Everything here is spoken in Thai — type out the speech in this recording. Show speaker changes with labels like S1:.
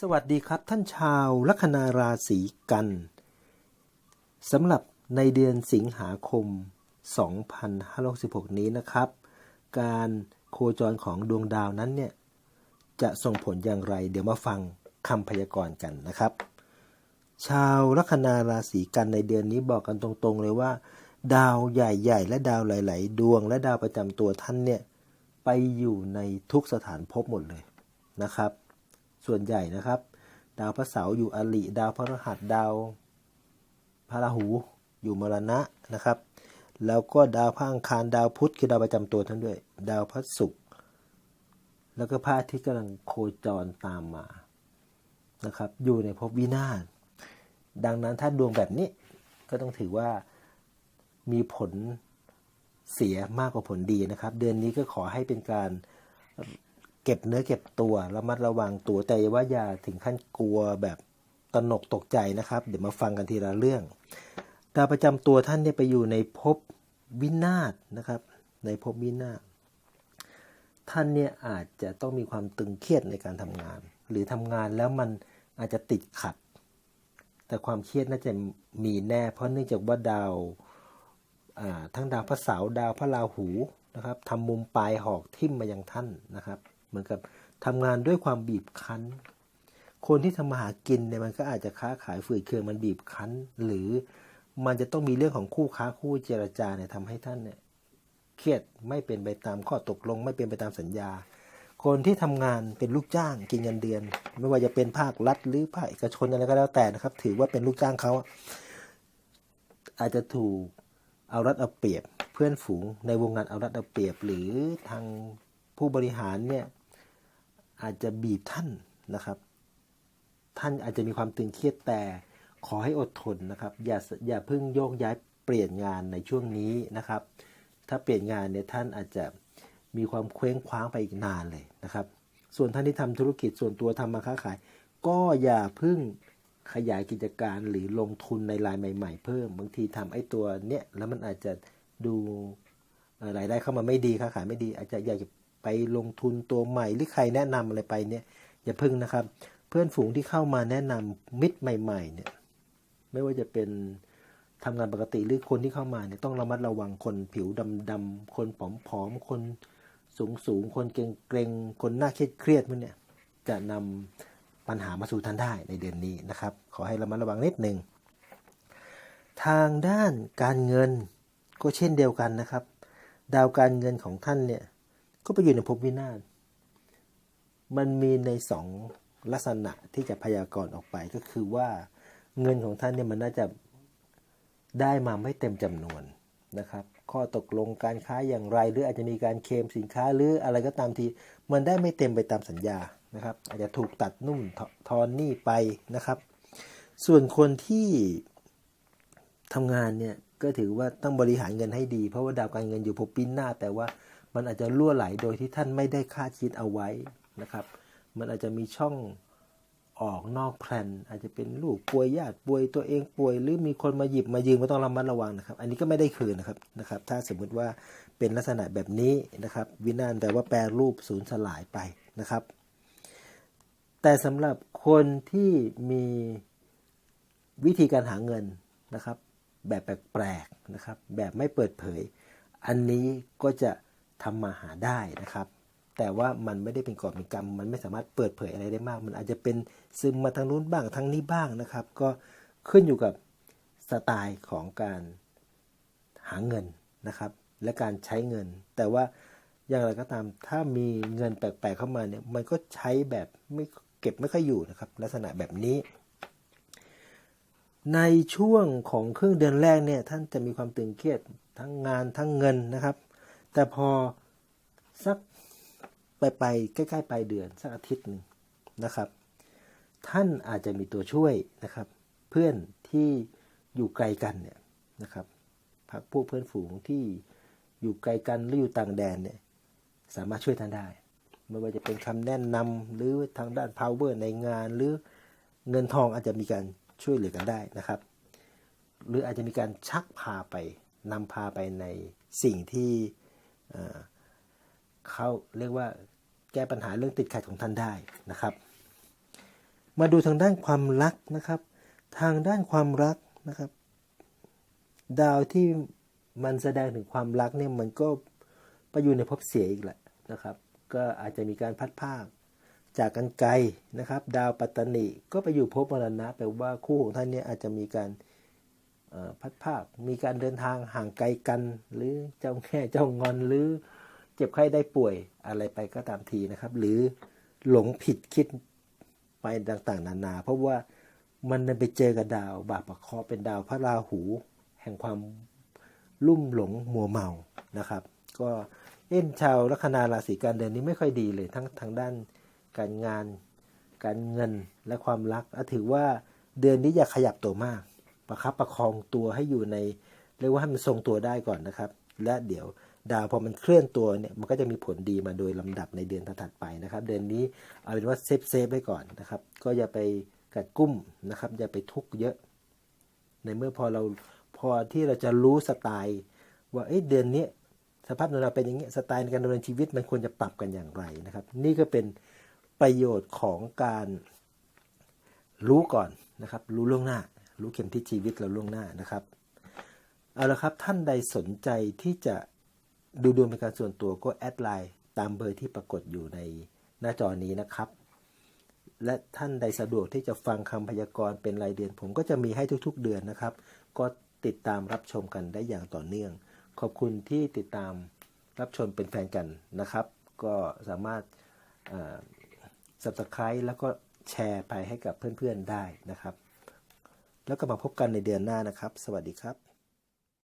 S1: สวัสดีครับท่านชาวลัคนาราศีกันสำหรับในเดือนสิงหาคม 2566 นี้นะครับ การโคจรของดวงดาวนั้นเนี่ย จะส่งผลอย่างไร เดี๋ยวมาฟังคำพยากรณ์กันนะครับ ชาวลัคนาราศีกันในเดือนนี้บอกกันตรงๆเลยว่า ดาวใหญ่ๆ และดาวหลาย ๆ ดวงและดาวประจำตัวท่านเนี่ย ไปอยู่ในทุกสถานภพหมดเลยนะครับ ส่วนใหญ่นะครับ ดาวพระเสาร์อยู่อลิดาวพระรหัสดาวพระราหูอยู่มรณะนะครับ แล้วก็ดาวพระอังคารดาวพุธคือดาวประจำตัวท่านด้วย ดาวพระศุกร์แล้วก็พระอาทิตย์กำลังโคจรตามมานะครับ อยู่ในภพวินาศดังนั้นถ้าดวงแบบนี้ก็ต้องถือว่ามีผลเสียมากกว่าผลดีนะครับ เดือนนี้ก็ขอให้เป็นการ เก็บเนื้อเก็บตัวระมัดระวังตัวแต่ว่าอย่าถึงขั้นกลัวแบบตนกตกใจนะครับ เดี๋ยวมาฟังกันทีละเรื่อง ดาวประจำตัวท่านเนี่ยไปอยู่ในภพวินาศนะครับ ในภพวินาศท่านเนี่ยอาจจะต้องมีความตึงเครียดในการทำงาน หรือทำงานแล้วมันอาจจะติดขัด แต่ความเครียดน่าจะมีแน่ เพราะเนื่องจากว่าดาวทั้งดาวพระเสาร์ดาวพระราหูนะครับทำมุมปลายหอกทิ่มมายังท่านนะครับ เหมือนกับทำงานด้วยความบีบคั้น คนที่ทำมาหากินเนี่ยมันก็อาจจะค้าขายฝืดเคืองมันบีบคั้น หรือมันจะต้องมีเรื่องของคู่ค้าคู่เจรจาเนี่ยทำให้ท่านเนี่ยเครียดไม่เป็นไปตามข้อตกลง ไม่เป็นไปตามสัญญา คนที่ทำงานเป็นลูกจ้างกินเงินเดือน ไม่ว่าจะเป็นภาครัฐหรือภาคเอกชนอะไรก็แล้วแต่นะครับ ถือว่าเป็นลูกจ้างเขาอาจจะถูกเอารัดเอาเปรียบ เพื่อนฝูงในวงงานเอารัดเอาเปรียบ หรือทางผู้บริหารเนี่ย อาจจะบีบท่านนะครับ ท่านอาจจะมีความตึงเครียดแต่ขอให้อดทนนะครับ อย่าอย่าเพิ่งโยกย้ายเปลี่ยนงานในช่วงนี้นะครับ ถ้าเปลี่ยนงานเนี่ยท่านอาจจะมีความเคว้งคว้างไปอีกนานเลยนะครับ ส่วนท่านที่ทำธุรกิจส่วนตัวทำมาค้าขาย ก็อย่าเพิ่งขยายกิจการหรือลงทุนในรายใหม่ ๆ เพิ่มบางทีทำไอ้ตัวเนี้ยแล้วมันอาจจะดูรายได้เข้ามาไม่ดีค้าขายไม่ดี อาจจะอยากจะ ไปลงทุนตัวใหม่ หรือใครแนะนำอะไรไปเนี่ยอย่าพึ่งนะครับ เพื่อนฝูงที่เข้ามาแนะนำมิตรใหม่ ๆ เนี่ย ไม่ว่าจะเป็นทำงานปกติหรือคนที่เข้ามาเนี่ยต้องระมัดระวังคนผิวดำๆคนผอมๆ คนสูงสูงคนเกรงๆ คนหน้าเครียดเครียดมันเนี่ยจะนำปัญหามาสู่ท่านได้ในเดือนนี้นะครับ ขอให้ระมัดระวังนิดหนึ่งทางด้านการเงินก็เช่นเดียวกันนะครับ ดาวการเงินของท่านเนี่ย ก็ไปอยู่ในภพวินาศ มันมีในสองลักษณะที่จะพยากรณ์ออกไปก็คือว่าเงินของท่านเนี่ยมันน่าจะได้มาไม่เต็มจำนวนนะครับ ข้อตกลงการค้าอย่างไร หรืออาจจะมีการเคลมสินค้าหรืออะไรก็ตามทีมันได้ไม่เต็มไปตามสัญญานะครับ อาจจะถูกตัดนุ่มทอนหนี้ไปนะครับ ส่วนคนที่ทำงานเนี่ยก็ถือว่าต้องบริหารเงินให้ดี เพราะว่าดาวการเงินอยู่ภพปีหน้า แต่ว่า มันอาจจะล่วไหลโดยที่ท่านไม่ได้คาดคิดเอาไว้นะครับ มันอาจจะมีช่องออกนอกแพลนอาจจะเป็นลูกป่วยญาติป่วยตัวเองป่วย หรือมีคนมาหยิบมายืมก็ต้องระมัดระวังนะครับ อันนี้ก็ไม่ได้คืนนะครับนะครับ ถ้าสมมุติว่าเป็นลักษณะแบบนี้นะครับ วินาศแปลว่าแปลรูปสูญสลายไปนะครับ แต่สำหรับคนที่มีวิธีการหาเงินนะครับ แบบแปลกๆนะครับ แบบไม่เปิดเผย อันนี้ก็จะ ทำมาหาได้นะครับ แต่ว่ามันไม่ได้เป็นกอบเป็นกรรม มันไม่สามารถเปิดเผยอะไรได้มาก มันอาจจะเป็นซึมมาทางนู้นบ้างทางนี้บ้างนะครับ ก็ขึ้นอยู่กับสไตล์ของการหาเงินนะครับ และการใช้เงิน แต่ว่าอย่างไรก็ตามถ้ามีเงินแปลกๆเข้ามาเนี่ยมันก็ใช้แบบไม่เก็บไม่ค่อยอยู่นะครับ ลักษณะแบบนี้ ในช่วงของครึ่งเดือนแรกเนี่ยท่านจะมีความตึงเครียดทั้งงานทั้งเงินนะครับ แต่พอสักไปไปใกล้ๆปลายเดือนสักอาทิตย์หนึ่งนะครับ ท่านอาจจะมีตัวช่วยนะครับ เพื่อนที่อยู่ไกลกันเนี่ยนะครับพักพวกเพื่อนฝูงที่อยู่ไกลกันหรืออยู่ต่างแดนเนี่ยสามารถช่วยท่านได้ ไม่ว่าจะเป็นคำแนะนำหรือทางด้าน power ในงาน หรือเงินทองอาจจะมีการช่วยเหลือกันได้นะครับ หรืออาจจะมีการชักพาไปนำพาไปในสิ่งที่ เขาเรียกว่าแก้ปัญหาเรื่องติดขัดของท่านได้นะครับ มาดูทางด้านความรักนะครับ ทางด้านความรักนะครับ ดาวที่มันแสดงถึงความรักเนี่ยมันก็ไปอยู่ในภพเสียอีกแหละนะครับ ก็อาจจะมีการพัดภาคจากกันไกลนะครับ ดาวปัตตานีก็ไปอยู่ภพมรณะแปลว่าคู่ของท่านเนี่ยอาจจะมีการเพัดภาคมีการเดินทางห่างไกลกัน หรือเจ้าแง่เจ้างอนหรือเจ็บไข้ได้ป่วยอะไรไปก็ตามทีนะครับ หรือหลงผิดคิดไปต่างๆ นานา เพราะว่ามันไปเจอกับดาว บาปประเคราะเป็นดาวพระราหู แห่งความลุ่มหลงมัวเมานะครับ ก็เอ็นชาวลัคนาราศีการเดือนนี้ไม่ค่อยดีเลยทั้งทางด้านการงาน การเงินและความรักถือว่าเดือนนี้อย่าขยับตัวมาก ประคับประคองตัวให้อยู่ใน เรียกว่าให้มันทรงตัวได้ก่อนนะครับ และเดี๋ยวดาวพอมันเคลื่อนตัวเนี่ยมันก็จะมีผลดีมาโดยลำดับในเดือนถัดไปนะครับ เดือนนี้เอาเป็นว่าเซฟเซฟไว้ก่อนนะครับ ก็อย่าไปกัดกุ้มนะครับ อย่าไปทุกข์เยอะ ในเมื่อพอเราพอที่เราจะรู้สไตล์ ว่าเอ้เดือนนี้สภาพของเราเป็นอย่างนี้สไตล์ในการดำเนินชีวิตมันควรจะปรับกันอย่างไรนะครับ นี่ก็เป็นประโยชน์ของการรู้ก่อนนะครับ รู้ล่วงหน้า รู้เข็มทิศชีวิตเราล่วงหน้านะครับ เอาละครับท่านใดสนใจที่จะดูดวงเป็นการส่วนตัวก็แอดไลน์ตามเบอร์ที่ปรากฏอยู่ในหน้าจอนี้นะครับ และท่านใดสะดวกที่จะฟังคำพยากรณ์เป็นรายเดือน ผมก็จะมีให้ทุกๆเดือนนะครับ ก็ติดตามรับชมกันได้อย่างต่อเนื่อง ขอบคุณที่ติดตามรับชมเป็นแฟนกันนะครับ ก็สามารถ subscribe แล้วก็แชร์ไปให้กับเพื่อนๆได้นะครับ แล้วก็มาพบกันในเดือนหน้านะครับ สวัสดีครับ